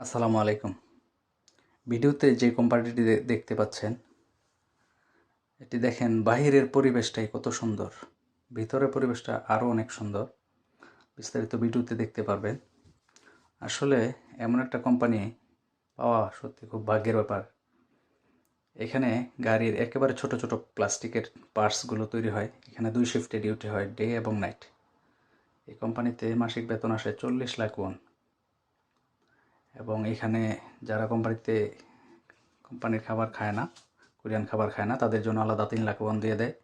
আসসালামু আলাইকুম। ভিডিওতে যে কোম্পানিটি দেখতে পাচ্ছেন, এটি দেখেন বাহিরের পরিবেশটাই কত সুন্দর। ভিতরের পরিবেশটা আরও অনেক সুন্দর। বিস্তারিত ভিডিওতে দেখতে পারবেন। আসলে এমন একটা কোম্পানি পাওয়া সত্যি খুব ভাগ্যের ব্যাপার। এখানে গাড়ির একেবারে ছোট ছোট প্লাস্টিকের পার্টসগুলো তৈরি হয়। এখানে দুই শিফটে ডিউটি হয়, ডে এবং নাইট। এই কোম্পানিতে মাসিক বেতন আসে চল্লিশ লাখ ওয়ান। এবং এখানে যারা কোম্পানিতে, কোম্পানির খাবার খায় না, কোরিয়ান খাবার খায় না, তাদের জন্য আলাদা তিন লাখ ওয়ান দিয়ে দেয়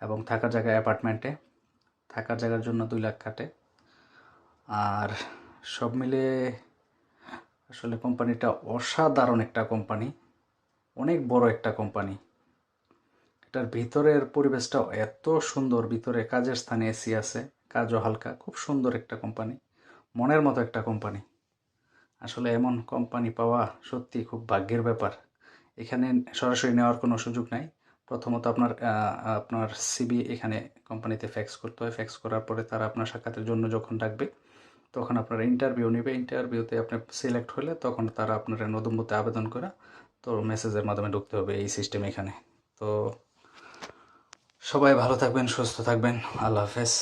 এবং থাকার জায়গায় অ্যাপার্টমেন্টে। থাকার জায়গার জন্য দুই লাখ কাটে। আর সব মিলে আসলে কোম্পানিটা অসাধারণ একটা কোম্পানি, অনেক বড় একটা কোম্পানি। এটার ভিতরের পরিবেশটা এত সুন্দর, ভিতরে কাজের স্থানে এসি আছে, কাজও হালকা, খুব সুন্দর একটা কোম্পানি, মনের মতো একটা কোম্পানি। আসলে এমন কোম্পানি পাওয়া সত্যি খুব ভাগ্যের ব্যাপার। এখানে সরাসরি নেওয়ার কোনো সুযোগ নাই। প্রথমত আপনার আপনার সিবি এখানে কোম্পানিতে ফ্যাক্স করতে হয়। ফ্যাক্স করার পরে তারা আপনার সাক্ষাতের জন্য যখন ডাকবে, তখন আপনার ইন্টারভিউ নেবে। ইন্টারভিউতে আপনি সিলেক্ট হলে তখন তারা আপনার নতুনমতে আবেদন করে তো মেসেজের মাধ্যমে ঢুকতে হবে এই সিস্টেম এখানে। তো সবাই ভালো থাকবেন, সুস্থ থাকবেন। আল্লাহ হাফেজ।